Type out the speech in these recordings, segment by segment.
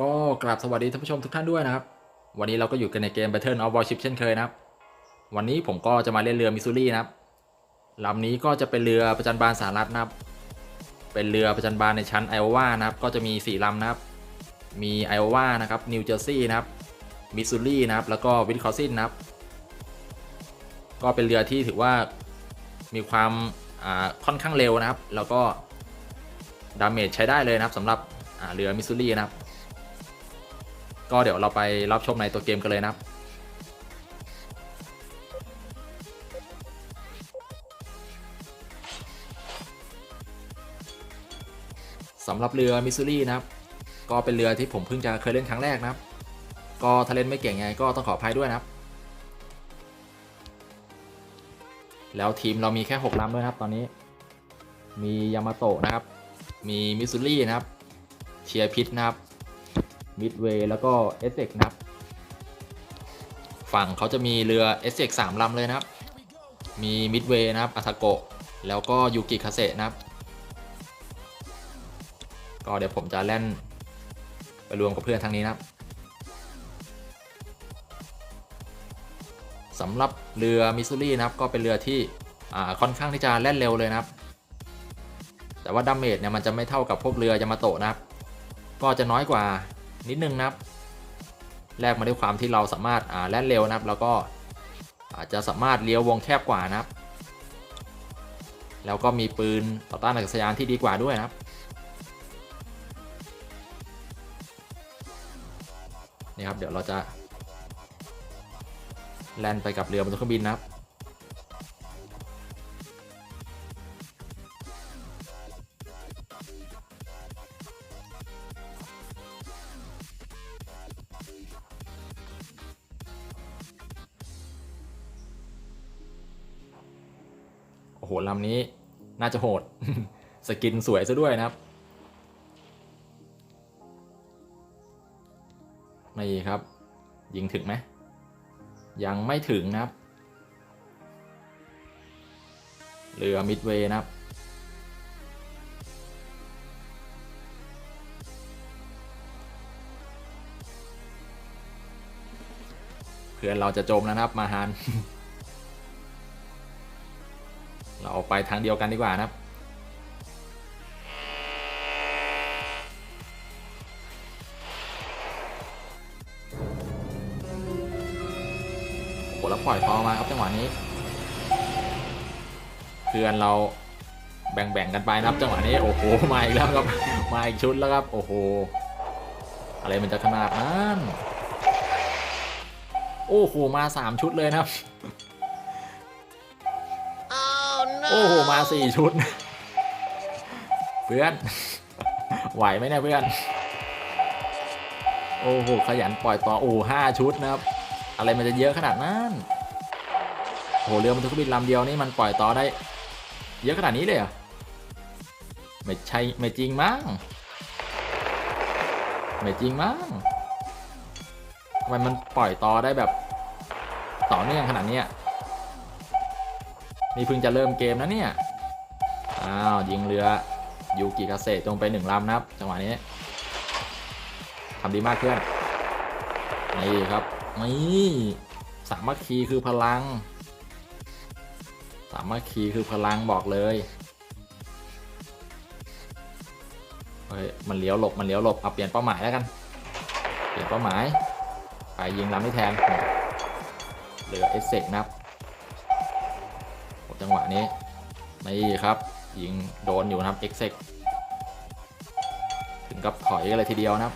ก็กราบสวัสดีท่านผู้ชมทุกท่านด้วยนะครับ วันนี้เราก็อยู่กันในเกม Battle of Warship เช่นเคยนะครับ วันนี้ผมก็จะมาเล่นเรือมิสซูรีนะครับลำนี้ก็จะเป็นเรือประจันบานสหรัฐนะครับ เป็นเรือประจันบานในชั้นไอโอวานะครับ ก็จะมี 4ลำนะครับ มีไอโอวานะครับ นิวเจอร์ซีย์นะครับ มิสซูรีนะครับ แล้วก็วิสคอซินนะครับ ก็เป็นเรือที่ถือว่ามีความค่อนข้างเร็วนะครับ แล้วก็ดาเมจใช้ได้เลยนะครับสำหรับเรือมิสซูรีนะครับ ก็เดี๋ยวเราไปรับชมในตัวเกมกันเลยนะครับสำหรับเรือมิสซูรีนะครับ ก็เป็นเรือที่ผมเพิ่งจะเคยเล่นครั้งแรกนะครับ ก็ถ้าเล่นไม่เก่งไงก็ต้องขออภัยด้วยนะครับ แล้วทีมเรามีแค่6ลำด้วยครับตอนนี้ มียามาโตะนะครับ มีมิสซูรีนะครับ เชียร์พิษนะครับ มิดเวย์แล้วก็เอสเอกนะครับ ฝั่งเขาจะมีเรือเอสเอกสามลำเลยนะครับ มีมิดเวย์นะครับอาทาโกะแล้วก็ยูกิคาเซนะครับ ก็เดี๋ยวผมจะแล่นไปรวมกับเพื่อนทางนี้นะครับสำหรับเรือมิสซูรีนะครับก็เป็นเรือที่ค่อนข้างที่จะแล่นเร็วเลยนะครับ แต่ว่าดาเมจเนี่ยมันจะไม่เท่ากับพวกเรือยามาโตะนะครับ ก็จะน้อยกว่า นิดนึงนะครับ แลกมาด้วยความที่เราสามารถอ่าแล่นเร็วนะครับ แล้วก็อาจจะสามารถเลี้ยววงแคบกว่านะครับ แล้วก็มีปืนต่อต้านอากาศยานที่ดีกว่าด้วยนะครับนี่ครับเดี๋ยวเราจะแล่นไปกับเรือบนเครื่องบินนะครับ หลำนี้ น่าจะโหด สกินสวยซะด้วยนะครับนี่ครับ ยิงถึงไหม ยังไม่ถึงนะครับ เรือมิดเวย์นะครับเพื่อนเราจะจมแล้วนะครับมาฮาน ไปทางเดียวกันดีกว่านะครับโอ้โหแล้วปล่อยทอมาครับจังหวะนี้เพื่อนเราแบ่งๆกันไปนะครับจังหวะนี้โอ้โหมาอีกแล้วครับมาอีกชุดแล้วครับ โอ้โหอะไรมันจะขนาดนั้นโอ้โหมาสามชุดเลยนะครับ โอ้โห มาสี่ชุด เพื่อน ไหวไหมเนี่ยเพื่อน โอ้โห ขยันปล่อยต่อ โอ้ห้าชุดนะครับ อะไรมันจะเยอะขนาดนั้นโอ้โหเรือบรรทุกบินลำเดียวนี่มันปล่อยต่อได้ เยอะขนาดนี้เลยเหรอไม่ใช่ไม่จริงมั้งไม่จริงมั้งทำไมมันปล่อยต่อได้แบบ ต่อเนื่องขนาดเนี้ย นี่เพิ่งจะเริ่มเกมนะเนี่ย อ้าวยิงเรือยูกิคาเซจงไปหนึ่งลำนะครับจังหวะนี้ทำดีมากเพื่อน นี่ครับนี่สามัคคีคือพลัง สามัคคีคือพลังบอกเลยเฮ้ยมันเลี้ยวหลบมันเลี้ยวหลบเอาเปลี่ยนเป้าหมายแล้วกัน เปลี่ยนเป้าหมาย ไปยิงลำที่แทนเหลือเอสเซกนะครับ งหวะนี้นี่ครับยิงโดนอยู่นะครับเอ็กเซกถึงกับถอยกันเลยทีเดียวนะครับ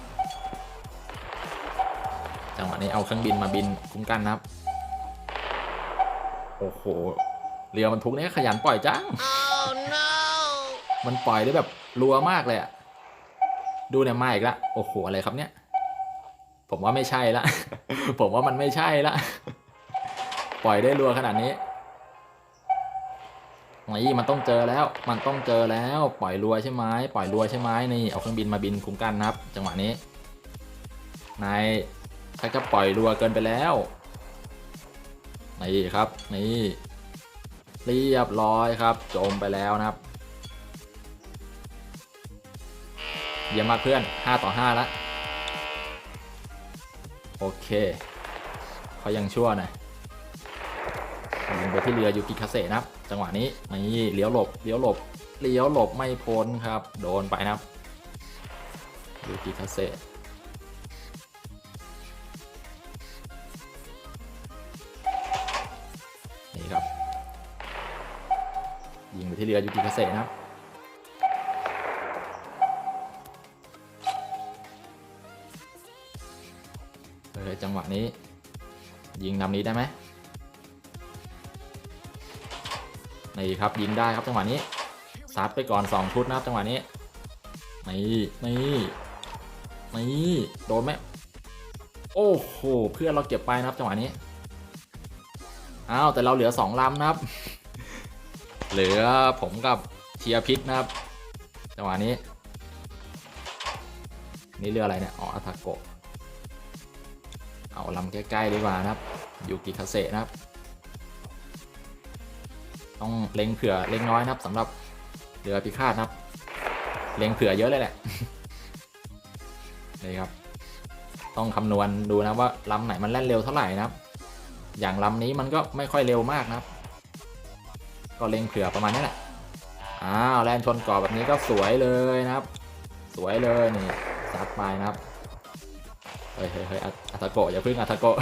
จังหวะนี้เอาเครื่องบินมาบินคุ้มกันนะครับ โอ้โหเรือมันทุกนี้ขยันปล่อยจัง Oh no! มันปล่อยได้แบบรัวมากเลยอะดูเนี่ยมาอีกละโอ้โหอะไรครับเนี่ย ผมว่าไม่ใช่ละ ผมว่ามันไม่ใช่ละ ปล่อยได้รัวขนาดนี้ นี่มันต้องเจอแล้ว มันต้องเจอแล้วปล่อยรัวใช่ไหมปล่อยรัวใช่ไหมนี่เอาเครื่องบินมาบินคุ้มกันนะครับ จังหวะนี้นายชักจะปล่อยรัวเกินไปแล้วนี่ครับนี่เรียบร้อยครับจมไปแล้วนะครับเยี่ยมมากเพื่อน 5 ต่อ 5 แล้วโอเคเขายังชั่วหน่อยยิงไปที่เรือยูกิคาเซ่นะครับ จังหวะนี้นี่เลี้ยวหลบเลี้ยวหลบเลี้ยวหลบไม่พ้นครับ โดนไปนะครับยูกิคาเซนี่ครับ ยิงไปที่เรือยูกิคาเซนะครับเออจังหวะนี้ ยิงนำนี้ได้ไหม นี่ครับยิงได้ครับจังหวะนี้ซัดไปก่อน 2 ชุดนะครับจังหวะนี้นี่นี่นี่โดนไหมโอ้โหเพื่อนเราเก็บไปนะครับจังหวะนี้อ้าวแต่เราเหลือ 2ลำนะครับ เหลือผมกับเทียพิษนะครับจังหวะนี้ นี่เรืออะไรเนี่ยอ๋ออาทาโกะเอาลำใกล้ๆดีกว่านะครับยูกิคาเซะนะครับ ต้องเล็งเผื่อเล็งน้อยนะครับสำหรับเรือพิฆาตนะครับ เล็งเผื่อเยอะเลยแหละนี่ครับ ต้องคำนวณดูนะว่าลำไหนมันแล่นเร็วเท่าไหร่นะครับ อย่างลำนี้มันก็ไม่ค่อยเร็วมากนะครับ ก็เล็งเผื่อประมาณนี้แหละอ้าวแล่นชนกาะแบบนี้ก็สวยเลยนะครับ สวยเลยนี่ซัดไปนะครับเฮ้ยเฮ้ยเฮ้ยอัตาโกะอย่าพึ่งอัตาโกะ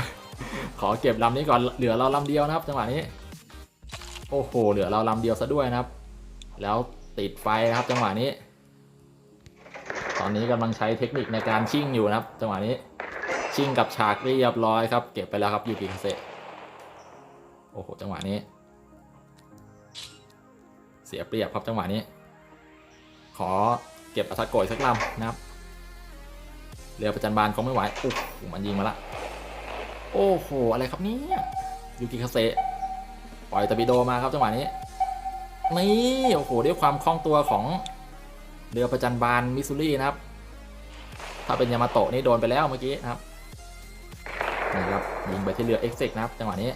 ขอเก็บลำนี้ก่อนเหลือเราลำเดียวนะครับ จังหวะนี้ โอ้โห เหลือเราลำเดียวซะด้วยนะครับ แล้วติดไฟนะครับจังหวะนี้ ตอนนี้กำลังใช้เทคนิคในการชิ่งอยู่นะครับ จังหวะนี้ชิ่งกับฉากเรียบร้อยครับ เก็บไปแล้วครับยูกิคาเซโอ้โหจังหวะนี้ เสียเปรียบครับจังหวะนี้ ขอเก็บอัตาโกะอีกสักลำนะครับเรือประจันบานคงไม่ไหวโอ้โหมันยิงมาละ โอ้โห อะไรครับเนี่ยยูกิคาเซ ปล่อยตอร์ปิโดมาครับจังหวะนี้นี่โอ้โหด้วยความคล่องตัวของเรือประจันบานมิสซูรีนะครับ ถ้าเป็นยามาโตะนี่โดนไปแล้วเมื่อกี้นะครับนี่ครับยิงไปที่เรือเอ็กเซกนะครับจังหวะนี้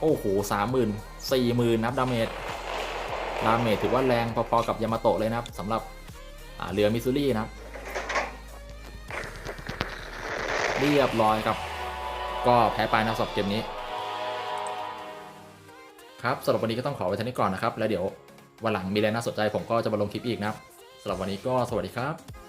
โอ้โหสามหมื่นสี่หมื่นนับดาเมจดาเมจถือว่าแรงพอๆกับยามาโตะเลยนะครับสำหรับเรือมิสซูรีนะครับเรียบร้อยครับ ก็แพ้ไปนะครับสำหรับเกมนี้ ครับสำหรับวันนี้ก็ต้องขอไว้เท่านี้ก่อนนะครับ แล้วเดี๋ยววันหลังมีอะไรน่าสนใจผมก็จะมาลงคลิปอีกนะครับสำหรับวันนี้ก็สวัสดีครับ